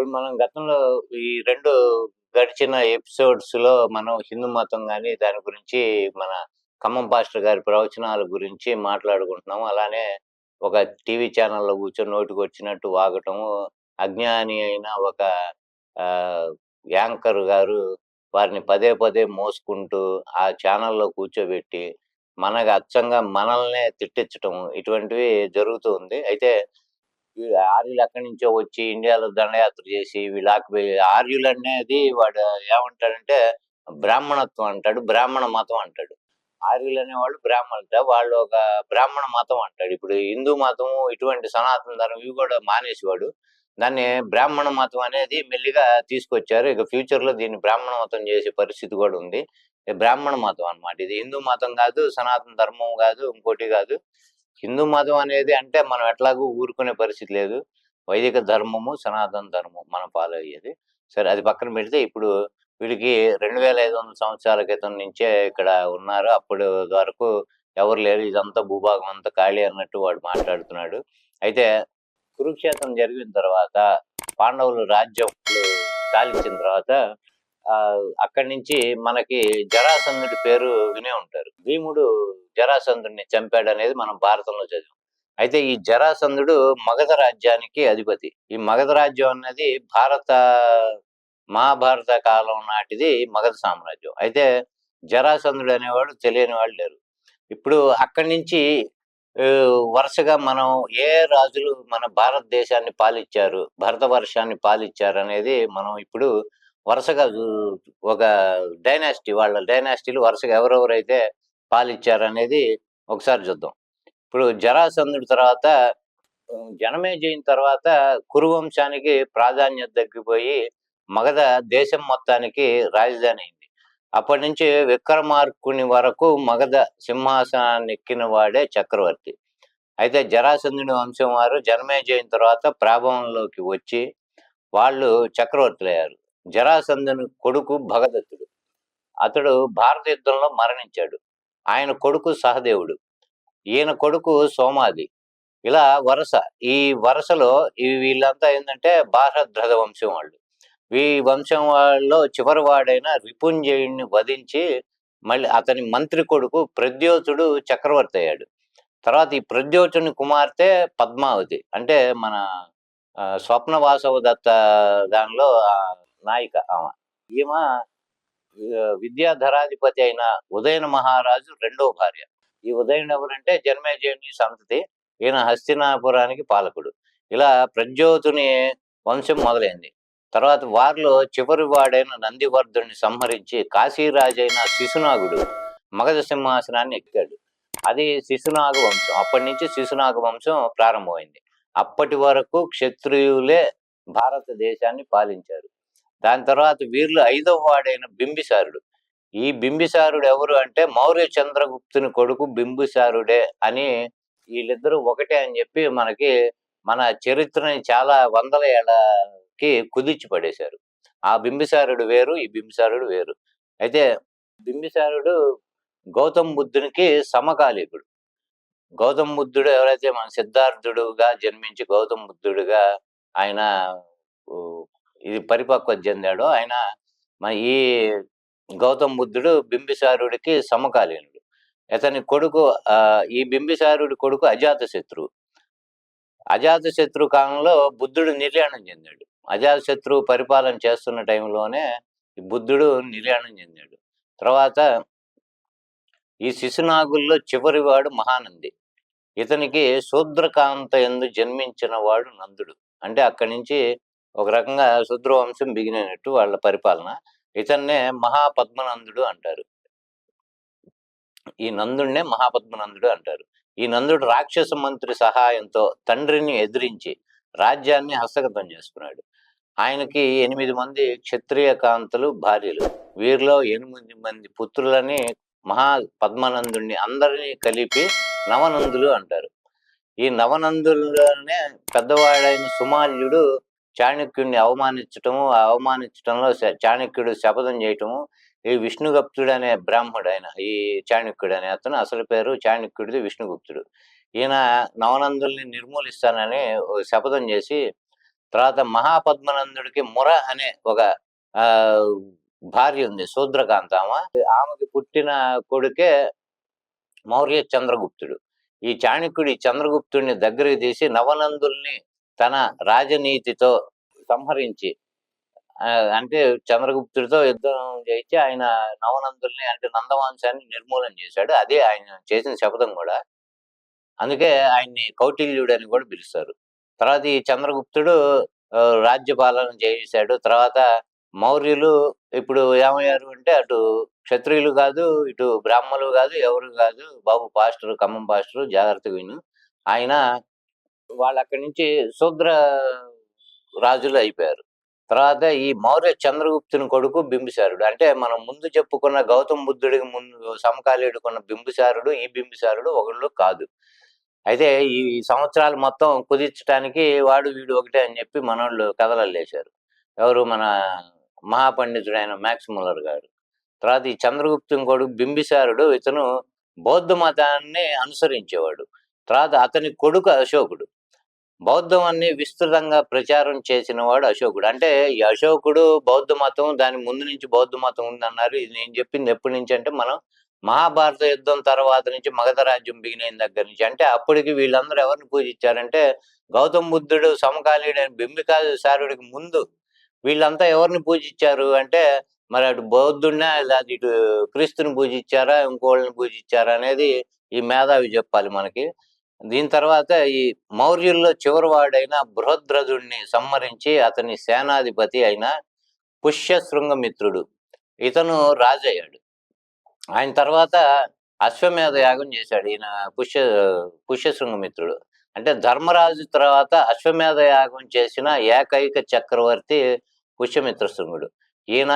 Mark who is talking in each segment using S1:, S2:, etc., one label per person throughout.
S1: ఇప్పుడు మనం గతంలో ఈ రెండు గడిచిన ఎపిసోడ్స్లో మనం హిందూ మతం కానీ దాని గురించి మన ఖమ్మం పాస్టర్ గారి ప్రవచనాల గురించి మాట్లాడుకుంటున్నాము. అలానే ఒక టీవీ ఛానల్లో కూర్చొని నోటికి వచ్చినట్టు వాగటము అజ్ఞాని అయిన ఒక ఆ, యాంకర్ గారు వారిని పదే పదే మోసుకుంటూ ఆ ఛానల్లో కూర్చోబెట్టి మనకు అచ్చంగా మనల్నే తిట్టించటం ఇటువంటివి జరుగుతూ ఉంది. అయితే ఆర్యులు ఎక్కడి నుంచో వచ్చి ఇండియాలో దండయాత్ర చేసి వీళ్ళు ఆకుపోయి ఆర్యులు అనేది వాడు ఏమంటాడంటే బ్రాహ్మణత్వం అంటాడు బ్రాహ్మణ మతం అంటాడు. ఆర్యులు అనేవాళ్ళు బ్రాహ్మణులు వాళ్ళు ఒక బ్రాహ్మణ మతం అంటాడు. ఇప్పుడు హిందూ మతం ఇటువంటి సనాతన ధర్మం ఇవి కూడా మానేసేవాడు. దాన్ని బ్రాహ్మణ మతం అనేది మెల్లిగా తీసుకొచ్చారు. ఇక ఫ్యూచర్లో దీన్ని బ్రాహ్మణ మతం చేసే పరిస్థితి కూడా ఉంది. బ్రాహ్మణ మతం అన్నమాట. ఇది హిందూ మతం కాదు సనాతన ధర్మం కాదు ఇంకోటి కాదు. హిందూ మతం అనేది అంటే మనం ఎట్లాగూ ఊరుకునే పరిస్థితి లేదు. వైదిక ధర్మము సనాతన ధర్మం మనం ఫాలో అయ్యేది. సరే అది పక్కన పెడితే ఇప్పుడు వీడికి రెండు వేల ఐదు వందల సంవత్సరాల క్రితం నుంచే ఇక్కడ ఉన్నారు. అప్పటి వరకు ఎవరు లేరు. ఇదంతా భూభాగం అంతా ఖాళీ అన్నట్టు వాడు మాట్లాడుతున్నాడు. అయితే కురుక్షేత్రం జరిగిన తర్వాత పాండవులు రాజ్యం సాధించిన తర్వాత అక్కడి నుంచి మనకి జరాసంధుడి పేరు వినే ఉంటారు. భీముడు జరాసంధుడిని చంపాడు అనేది మనం భారతంలో చదివాం. అయితే ఈ జరాసంధుడు మగధ రాజ్యానికి అధిపతి. ఈ మగధ రాజ్యం అన్నది భారత మహాభారత కాలం నాటిది మగధ సామ్రాజ్యం. అయితే జరాసంధుడు అనేవాడు తెలియని వాళ్ళు లేరు. ఇప్పుడు అక్కడి నుంచి వరుసగా మనం ఏ రాజులు మన భారతదేశాన్ని పాలించారు భరతవర్షాన్ని పాలిచ్చారు అనేది మనం ఇప్పుడు వరుసగా ఒక డైనాసిటీ వాళ్ళ డైనాసిటీలు వరుసగా ఎవరెవరైతే పాలిచ్చారనేది ఒకసారి చూద్దాం. ఇప్పుడు జరాసంధుడి తర్వాత జనమే జనమేజయం తర్వాత కురువంశానికి ప్రాధాన్యత తగ్గిపోయి మగధ దేశం మొత్తానికి రాజధాని అయింది. అప్పటి నుంచి విక్రమార్కుని వరకు మగధ సింహాసనాన్ని ఎక్కిన వాడే చక్రవర్తి. అయితే జరాసంధుని వంశం వారు జనమేజయం తర్వాత ప్రాభవంలోకి వచ్చి వాళ్ళు చక్రవర్తులయ్యారు. జరాసంధుని కొడుకు భగదత్తుడు. అతడు భారత యుద్ధంలో మరణించాడు. ఆయన కొడుకు సహదేవుడు. ఈయన కొడుకు సోమాది. ఇలా వరుస ఈ వరుసలో వీళ్ళంతా ఏంటంటే భారద్రథ వంశం వాళ్ళు. ఈ వంశం వాళ్ళలో చివరి వాడైన రిపుంజయుడిని వధించి మళ్ళీ అతని మంత్రి కొడుకు ప్రద్యోతుడు చక్రవర్తి అయ్యాడు. తర్వాత ఈ ప్రద్యోతుని కుమార్తె పద్మావతి. అంటే మన స్వప్నవాసవ స్వప్న వాసవ దత్త దానిలో నాయిక ఆమె. ఈమె విద్యాధరాధిపతి అయిన ఉదయన మహారాజు రెండో భార్య. ఈ ఉదయం ఎవరంటే జన్మేజయుని సంతతి. ఈయన హస్తినాపురానికి పాలకుడు. ఇలా ప్రజ్యోతుని వంశం మొదలైంది. తర్వాత వారిలో చివరి వాడైన నందివర్ధుని సంహరించి కాశీరాజైన శిశునాగుడు మగధ సింహాసనాన్ని ఎక్కాడు. అది శిశునాగ వంశం. అప్పటి నుంచి శిశునాగ వంశం ప్రారంభమైంది. అప్పటి వరకు క్షత్రియులే భారతదేశాన్ని పాలించారు. దాని తర్వాత వీరిలో ఐదవ వాడైన బింబిసారుడు. ఈ బింబిసారుడు ఎవరు అంటే మౌర్య చంద్రగుప్తుని కొడుకు బింబిసారుడే అని వీళ్ళిద్దరూ ఒకటే అని చెప్పి మనకి మన చరిత్రని చాలా వందల ఏళ్ళకి కుదిర్చి పడేశారు. ఆ బింబిసారుడు వేరు ఈ బింబిసారుడు వేరు. అయితే బింబిసారుడు గౌతమ్ బుద్ధునికి సమకాలీకుడు. గౌతమ్ బుద్ధుడు ఎవరైతే మన సిద్ధార్థుడుగా జన్మించి గౌతమ్ బుద్ధుడుగా ఆయన ఇది పరిపక్వత చెందాడో ఆయన ఈ గౌతమ్ బుద్ధుడు బింబిసారుడికి సమకాలీనుడు. అతని కొడుకు ఈ బింబిసారుడి కొడుకు అజాత శత్రువు అజాత కాలంలో బుద్ధుడు నిర్యాణం చెందాడు. అజాత శత్రువు పరిపాలన చేస్తున్న టైంలోనే ఈ బుద్ధుడు నిర్యాణం చెందాడు. తర్వాత ఈ శిశునాగుల్లో చివరివాడు మహానంది. ఇతనికి శూద్రకాంత ఎందు జన్మించిన వాడు నందుడు. అంటే అక్కడి నుంచి ఒక రకంగా శుద్రవంశం బిగినట్టు వాళ్ళ పరిపాలన. ఇతన్నే మహాపద్మనందుడు అంటారు. ఈ నందుడినే మహాపద్మనందుడు అంటారు. ఈ నందుడు రాక్షస మంత్రి సహాయంతో తండ్రిని ఎదిరించి రాజ్యాన్ని హస్తగతం చేసుకున్నాడు. ఆయనకి ఎనిమిది మంది క్షత్రియ కాంతలు భార్యలు. వీరిలో ఎనిమిది మంది పుత్రులని మహా పద్మనందుడిని అందరినీ కలిపి నవనందులు అంటారు. ఈ నవనందులనే పెద్దవాడైన సుమాల్యుడు చాణక్యుడిని అవమానించటము అవమానించటంలో చాణక్యుడు శపథం చేయటము ఈ విష్ణుగుప్తుడు అనే బ్రాహ్మడు ఆయన ఈ చాణక్యుడు అనే అతను అసలు పేరు చాణక్యుడిది విష్ణుగుప్తుడు. ఈయన నవనందుల్ని నిర్మూలిస్తానని శపథం చేసి తర్వాత మహాపద్మనందుడికి ముర అనే ఒక ఆ భార్య ఉంది శూద్రకాంత ఆమె. ఆమెకి పుట్టిన కొడుకే మౌర్య చంద్రగుప్తుడు ఈ చాణక్యుడు ఈ చంద్రగుప్తుడిని దగ్గరికి తీసి నవనందుల్ని తన రాజనీతితో సంహరించి అంటే చంద్రగుప్తుడితో యుద్ధం చేయించి ఆయన నవనందుల్ని అంటే నందవంశాన్ని నిర్మూలన చేశాడు. అదే ఆయన చేసిన శపథం కూడా. అందుకే ఆయన్ని కౌటిల్యుడు అని కూడా పిలుస్తారు. తర్వాత ఈ చంద్రగుప్తుడు రాజ్యపాలన చేశాడు. తర్వాత మౌర్యులు ఇప్పుడు ఏమయ్యారు అంటే అటు క్షత్రియులు కాదు ఇటు బ్రాహ్మణులు కాదు ఎవరు కాదు బాబు పాస్టర్ ఖమ్మం పాస్టర్ జాగ్రత్తగా విను. ఆయన వాళ్ళు అక్కడి నుంచి శూద్ర రాజులు అయిపోయారు. తర్వాత ఈ మౌర్య చంద్రగుప్తుని కొడుకు బింబిసారుడు. అంటే మనం ముందు చెప్పుకున్న గౌతమ బుద్ధుడికి ముందు సమకాలీడుకున్న బింబిసారుడు ఈ బింబిసారుడు ఒకళ్ళు కాదు. అయితే ఈ సంవత్సరాలు మొత్తం కుదిర్చడానికి వాడు వీడు ఒకటే అని చెప్పి మనోళ్ళు కథలల్లేశారు ఎవరు? మన మహాపండితుడైన మ్యాక్స్ ముల్లర్ గారు. తర్వాత ఈ చంద్రగుప్తుని కొడుకు బింబిసారుడు ఇతను బౌద్ధ మతాన్ని అనుసరించేవాడు. తర్వాత అతని కొడుకు అశోకుడు. బౌద్ధమాన్ని విస్తృతంగా ప్రచారం చేసిన వాడు అశోకుడు. అంటే ఈ అశోకుడు బౌద్ధ మతం దాని ముందు నుంచి బౌద్ధ మతం ఉందన్నారు. ఇది నేను చెప్పింది ఎప్పటి నుంచి అంటే మనం మహాభారత యుద్ధం తర్వాత నుంచి మగధ రాజ్యం బిగిన దగ్గర నుంచి. అంటే అప్పటికి వీళ్ళందరూ ఎవరిని పూజించారంటే గౌతమ బుద్ధుడు సమకాలీడైన బింబికా సారుడికి ముందు వీళ్ళంతా ఎవరిని పూజించారు అంటే మరి అటు బౌద్ధుడినా లేదా ఇటు క్రీస్తుని పూజించారా ఇంకోళ్ళని పూజించారా అనేది ఈ మేధావి చెప్పాలి మనకి. దీని తర్వాత ఈ మౌర్యుల్లో చివరి వాడైన బృహద్రథుడిని సంహరించి అతని సేనాధిపతి అయిన పుష్యశృంగమిత్రుడు. ఇతను రాజయ్యాడు. ఆయన తర్వాత అశ్వమేధ యాగం చేశాడు ఈయన పుష్య పుష్యశృంగమిత్రుడు. అంటే ధర్మరాజు తర్వాత అశ్వమేధ యాగం చేసిన ఏకైక చక్రవర్తి పుష్యమిత్ర శృంగుడు ఈయన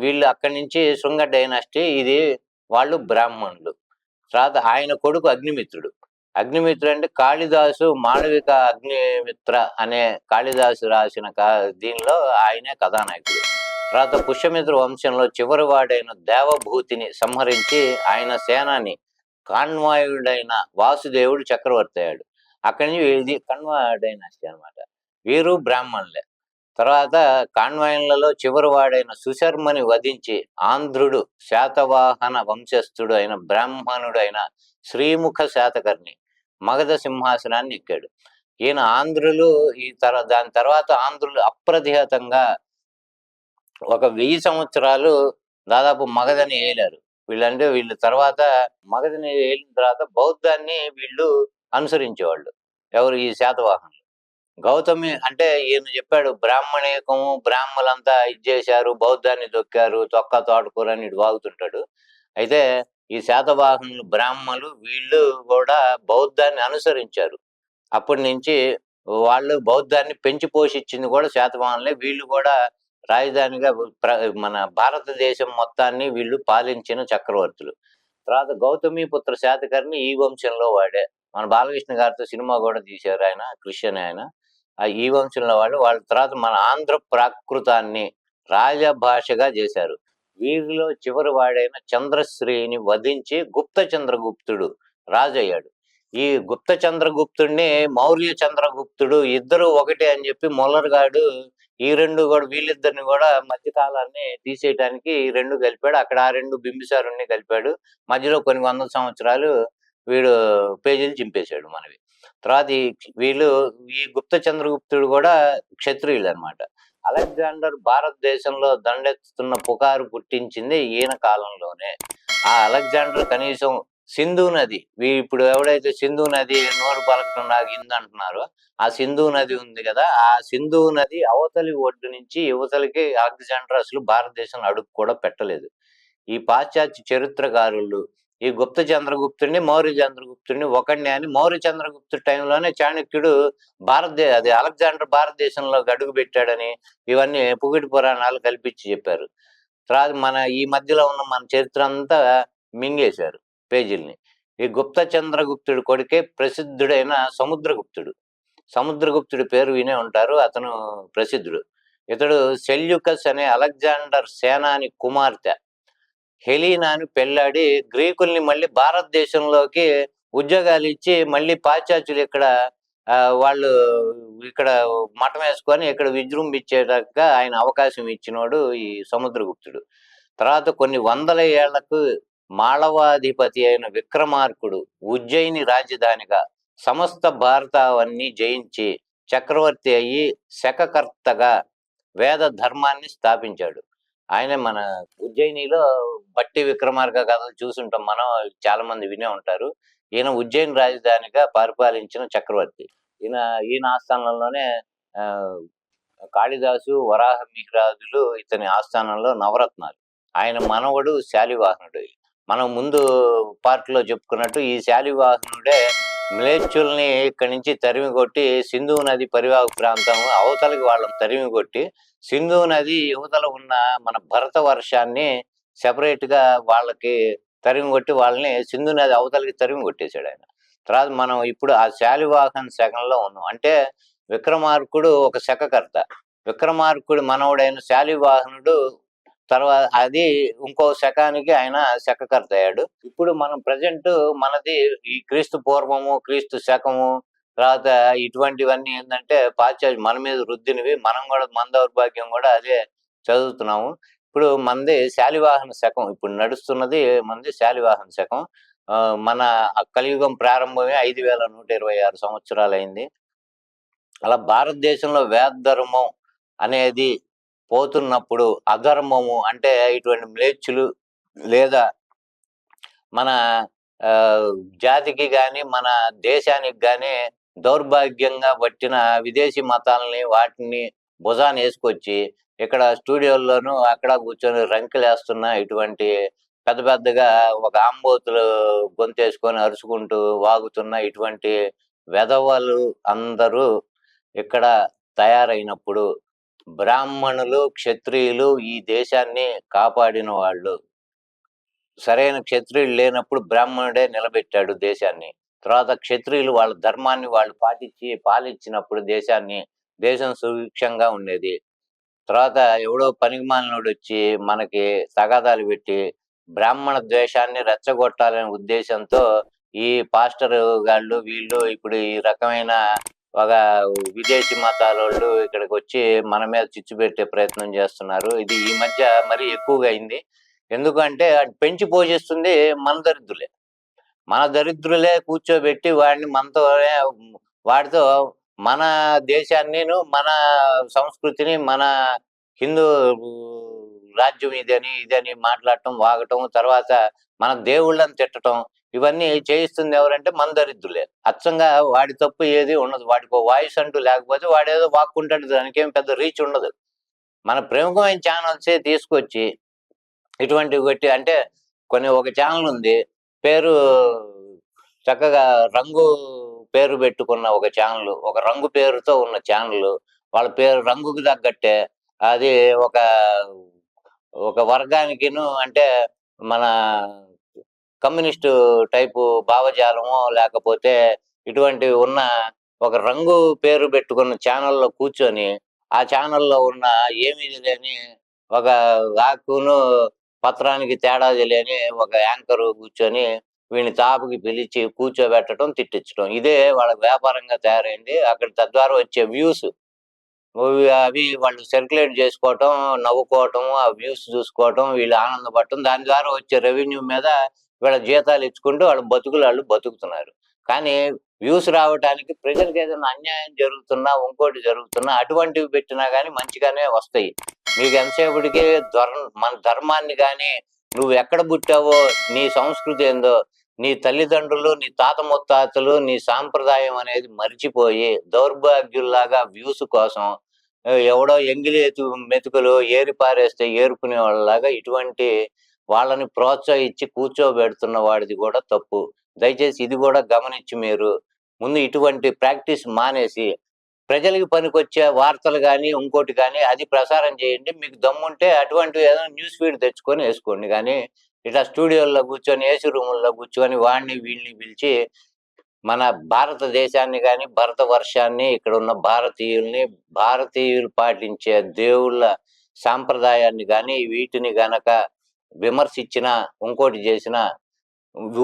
S1: వీళ్ళు అక్కడి నుంచి శృంగ డైనాస్టీ ఇది వాళ్ళు బ్రాహ్మణులు. తర్వాత ఆయన కొడుకు అగ్నిమిత్రుడు. అగ్నిమిత్ర అంటే కాళిదాసు మాళవిక అగ్నిమిత్ర అనే కాళిదాసు రాసిన దీనిలో ఆయనే కథానాయకుడు. తర్వాత పుష్యమిత్ర వంశంలో చివరి వాడైన దేవభూతిని సంహరించి ఆయన సేనాని కాణ్వాయుడైన వాసుదేవుడు చక్రవర్తి అయ్యాడు. అక్కడి నుంచి ఇది కణ్వ అనమాట వీరు బ్రాహ్మణులే. తర్వాత కాణ్వాయులలో చివరి వాడైన సుశర్మని వధించి ఆంధ్రుడు శాతవాహన వంశస్థుడు అయిన బ్రాహ్మణుడు అయిన శ్రీముఖ శాతకర్ణి మగధ సింహాసనాన్ని ఎక్కాడు. ఈయన ఆంధ్రులు ఈ తర దాని తర్వాత ఆంధ్రులు అప్రతిహతంగా ఒక వెయ్యి సంవత్సరాలు దాదాపు మగధని ఏలారు. వీళ్ళంటే వీళ్ళ తర్వాత మగధని ఏలిన తర్వాత బౌద్ధాన్ని వీళ్ళు అనుసరించేవాళ్ళు. ఎవరు? ఈ శాతవాహనులు. గౌతమి అంటే ఈయన చెప్పాడు బ్రాహ్మణీకము బ్రాహ్మలంతా ఇది చేశారు బౌద్ధాన్ని దొక్కారు తొక్క తోటకూర అని ఇటు వాగుతుంటాడు. అయితే ఈ శాతవాహనులు బ్రాహ్మలు వీళ్ళు కూడా బౌద్ధాన్ని అనుసరించారు. అప్పటి నుంచి వాళ్ళు బౌద్ధాన్ని పెంచి పోషించింది కూడా శాతవాహనులే. వీళ్ళు కూడా రాజధానిగా ప్ర- మన భారతదేశం మొత్తాన్ని వీళ్ళు పాలించిన చక్రవర్తులు. తర్వాత గౌతమి పుత్ర శాతకర్ణి ఈ వంశంలో వాడే. మన బాలకృష్ణ గారితో సినిమా కూడా తీశారు ఆయన క్రిస్టియన్ ఆయన. ఆ ఈ వంశంలో వాళ్ళు వాళ్ళ తర్వాత మన ఆంధ్ర ప్రాకృతాన్ని రాజభాషగా చేశారు. వీరిలో చివరి వాడైన చంద్రశ్రీని వధించి గుప్త చంద్రగుప్తుడు రాజయ్యాడు. ఈ గుప్త చంద్రగుప్తుడిని మౌర్య చంద్రగుప్తుడు ఇద్దరు ఒకటే అని చెప్పి మొల్లర్గాడు ఈ రెండు కూడా వీళ్ళిద్దరిని కూడా మధ్యకాలాన్ని తీసేయడానికి ఈ రెండు కలిపాడు. అక్కడ ఆ రెండు బింబిసారుణ్ణి కలిపాడు. మధ్యలో కొన్ని వందల సంవత్సరాలు వీడు పేజీలు చింపేశాడు మనవి. తర్వాత ఈ వీళ్ళు ఈ గుప్త చంద్రగుప్తుడు కూడా క్షత్రియులు అన్నమాట అలెగ్జాండర్ భారతదేశంలో దండెత్తుతున్న పుకారు పుట్టించింది ఈయన కాలంలోనే. ఆ అలెగ్జాండర్ కనీసం సింధు నది వీ ఇప్పుడు ఎవడైతే సింధు నది నోరు పలకటం నాకు అంటున్నారో ఆ సింధు నది ఉంది కదా ఆ సింధు నది అవతలి ఒడ్డు నుంచి యువతలకి అలెగ్జాండర్ అసలు భారతదేశం అడుగు కూడా పెట్టలేదు. ఈ పాశ్చాత్య చరిత్రకారులు ఈ గుప్త చంద్రగుప్తుడిని మౌర్య చంద్రగుప్తుడిని ఒకడిని అని మౌర్య చంద్రగుప్తుడి టైంలోనే చాణక్యుడు భారతదేశ అది అలెగ్జాండర్ భారతదేశంలో గడుగు పెట్టాడని ఇవన్నీ పుగిటి పురాణాలు కల్పించి చెప్పారు. తర్వాత మన ఈ మధ్యలో ఉన్న మన చరిత్ర అంతా మింగేశారు పేజీల్ని. ఈ గుప్త చంద్రగుప్తుడి కొడుకే ప్రసిద్ధుడైన సముద్రగుప్తుడు. సముద్రగుప్తుడి పేరు వినే ఉంటారు అతను ప్రసిద్ధుడు. ఇతడు సెల్యుకస్ అనే అలెగ్జాండర్ సేనాని కుమార్తె. హెలీనాని పెళ్ళాడి గ్రీకుల్ని మళ్ళీ భారతదేశంలోకి ఉద్యోగాలు ఇచ్చి మళ్ళీ పాశ్చాత్యులు ఇక్కడ ఆ, వాళ్ళు ఇక్కడ మఠం వేసుకొని ఇక్కడ విజృంభించేటట్టుగా ఆయన అవకాశం ఇచ్చినోడు ఈ సముద్రగుప్తుడు. తర్వాత కొన్ని వందల ఏళ్ళకు మాళవాధిపతి అయిన విక్రమార్కుడు ఉజ్జయిని రాజధానిగా సమస్త భారతావన్నీ జయించి చక్రవర్తి అయ్యి శకకర్తగా వేద ధర్మాన్ని స్థాపించాడు. ఆయన మన ఉజ్జయినిలో బట్టి విక్రమార్క కథలు చూసుంటాం. మనం చాలా మంది వినే ఉంటారు. ఈయన ఉజ్జయిని రాజధానిగా పరిపాలించిన చక్రవర్తి. ఈయన ఈయన ఆస్థానంలోనే ఆ, కాళిదాసు వరాహ మిహిరాజులు ఇతని ఆస్థానంలో నవరత్నాలు. ఆయన మనవడు శాలివాహనుడు. మనం ముందు పార్ట్లో చెప్పుకున్నట్టు ఈ శాలివాహనుడే మ్లేచ్చుల్ని ఇక్కడి నుంచి తరిమి కొట్టి సింధు నది పరివాహక ప్రాంతం అవతలకి వాళ్ళని తరిమి కొట్టి సింధు నది యువతల ఉన్న మన భరత వర్షాన్ని సెపరేట్గా వాళ్ళకి తరిమి కొట్టి వాళ్ళని సింధు నది అవతలకి తరిమి కొట్టేశాడు ఆయన. తర్వాత మనం ఇప్పుడు ఆ శాలివాహన్ శకంలో ఉన్నాం. అంటే విక్రమార్కుడు ఒక శకకర్త. విక్రమార్కుడు మనవుడైన శాలివాహనుడు తర్వాత అది ఇంకో శకానికి ఆయన శకకర్త అయ్యాడు. ఇప్పుడు మనం ప్రజెంట్ మనది ఈ క్రీస్తు పూర్వము క్రీస్తు శకము తర్వాత ఇటువంటివన్నీ ఏంటంటే పాశ్చాత్య మన మీద రుద్దినవి మనం కూడా మన దౌర్భాగ్యం కూడా అదే చదువుతున్నాము. ఇప్పుడు మనది శాలివాహన శకం ఇప్పుడు నడుస్తున్నది మనది శాలివాహన శకం. ఆ, మన కలియుగం ప్రారంభమే ఐదు వేల నూట ఇరవై ఆరు సంవత్సరాలు అయింది అలా భారతదేశంలో వేద ధర్మం అనేది పోతున్నప్పుడు అధర్మము అంటే ఇటువంటి మ్లేచ్చులు లేదా మన ఆ, జాతికి కానీ మన దేశానికి కానీ దౌర్భాగ్యంగా పట్టిన విదేశీ మతాలని వాటిని భుజాన్ని వేసుకొచ్చి ఇక్కడ స్టూడియోల్లోనూ అక్కడ కూర్చొని రంకులేస్తున్న ఇటువంటి పెద్ద పెద్దగా ఒక ఆంబోతులు గొంతేసుకొని అరుచుకుంటూ వాగుతున్న ఇటువంటి వెధవలు అందరూ ఇక్కడ తయారైనప్పుడు బ్రాహ్మణులు క్షత్రియులు ఈ దేశాన్ని కాపాడిన వాళ్ళు. సరైన క్షత్రియులు లేనప్పుడు బ్రాహ్మణుడే నిలబెట్టాడు దేశాన్ని. తర్వాత క్షత్రియులు వాళ్ళ ధర్మాన్ని వాళ్ళు పాటించి పాలించినప్పుడు దేశాన్ని దేశం సుభిక్షంగా ఉండేది. తర్వాత ఎవడో పనికిమాలినోడు వచ్చి మనకి తగాదాలు పెట్టి బ్రాహ్మణ ద్వేషాన్ని రెచ్చగొట్టాలనే ఉద్దేశంతో ఈ పాస్టర్ గాళ్ళు వీళ్ళు ఇప్పుడు ఈ రకమైన ఒక విదేశీ మతాల వాళ్ళు ఇక్కడికి వచ్చి మన మీద చిచ్చు పెట్టే ప్రయత్నం చేస్తున్నారు. ఇది ఈ మధ్య మరి ఎక్కువగా అయింది. ఎందుకంటే అది పెంచి పోషిస్తుంది మన దరిద్రులే. మన దరిద్రులే కూర్చోబెట్టి వాడిని మనతో వాడితో మన దేశాన్ని మన సంస్కృతిని మన హిందూ రాజ్యం ఇదని ఇదని మాట్లాడటం వాగటం తర్వాత మన దేవుళ్ళని తిట్టడం ఇవన్నీ చేయిస్తుంది ఎవరంటే మన దరిద్రులే అచ్చంగా వాడి తప్పు ఏది ఉండదు. వాడికి వాయిస్ అంటూ లేకపోతే వాడేదో వాక్కుంటాడు. దానికి ఏం పెద్ద రీచ్ ఉండదు. మన ప్రముఖమైన ఛానల్సే తీసుకొచ్చి ఇటువంటివి కొట్టి అంటే కొన్ని ఒక ఛానల్ ఉంది. పేరు చక్కగా రంగు పేరు పెట్టుకున్న ఒక ఛానల్ ఒక రంగు పేరుతో ఉన్న ఛానల్. వాళ్ళ పేరు రంగుకు తగ్గట్టే అది ఒక ఒక వర్గానికిను అంటే మన కమ్యూనిస్టు టైపు భావజాలము లేకపోతే ఇటువంటివి ఉన్న ఒక రంగు పేరు పెట్టుకున్న ఛానల్లో కూర్చొని ఆ ఛానల్లో ఉన్న ఏమీ లేని ఒక ఆకును పత్రానికి తేడా తెలియని ఒక యాంకర్ కూర్చొని వీని తాపుకి పిలిచి కూర్చోబెట్టడం తిట్టించడం. ఇదే వాళ్ళ వ్యాపారంగా తయారైంది. అక్కడ తద్వారా వచ్చే వ్యూస్ అవి వాళ్ళు సర్క్యులేట్ చేసుకోవటం నవ్వుకోవటం ఆ వ్యూస్ చూసుకోవటం వీళ్ళు ఆనందపడటం. దాని ద్వారా వచ్చే రెవెన్యూ మీద వీళ్ళ జీతాలు ఇచ్చుకుంటూ వాళ్ళు బతుకులు వాళ్ళు బతుకుతున్నారు. కానీ వ్యూస్ రావడానికి ప్రజలకు ఏదైనా అన్యాయం జరుగుతున్నా ఇంకోటి జరుగుతున్నా అటువంటివి పెట్టినా కానీ మంచిగానే వస్తాయి. మీకు ఎంతసేపటికి ధర్ మన ధర్మాన్ని కానీ నువ్వు ఎక్కడ పుట్టావో నీ సంస్కృతి ఏందో నీ తల్లిదండ్రులు నీ తాత ముత్తాతలు నీ సాంప్రదాయం అనేది మర్చిపోయి దౌర్భాగ్యుల్లాగా వ్యూస్ కోసం ఎవడో ఎంగిలి మెతుకులు ఏరి పారేస్తే ఏరుకునే వాళ్ళలాగా ఇటువంటి వాళ్ళని ప్రోత్సహించి కూర్చోబెడుతున్న వాడిది కూడా తప్పు. దయచేసి ఇది కూడా గమనించి మీరు ముందు ఇటువంటి ప్రాక్టీస్ మానేసి ప్రజలకి పనికొచ్చే వార్తలు కానీ ఇంకోటి కానీ అది ప్రసారం చేయండి. మీకు దమ్ముంటే అటువంటి ఏదైనా న్యూస్ ఫీడ్ తెచ్చుకొని వేసుకోండి. కానీ ఇట్లా స్టూడియోల్లో కూర్చొని ఏసీ రూముల్లో కూర్చొని వాడిని వీళ్ళని పిలిచి మన భారతదేశాన్ని కానీ భరత వర్షాన్ని ఇక్కడ ఉన్న భారతీయుల్ని భారతీయులు పాటించే దేవుళ్ళ సాంప్రదాయాన్ని కానీ వీటిని గనక విమర్శించిన ఇంకోటి చేసిన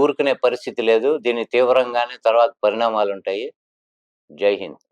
S1: ఊరుకునే పరిస్థితి లేదు. దీని తీవ్రంగానే తర్వాత పరిణామాలు ఉంటాయి జై హింద్.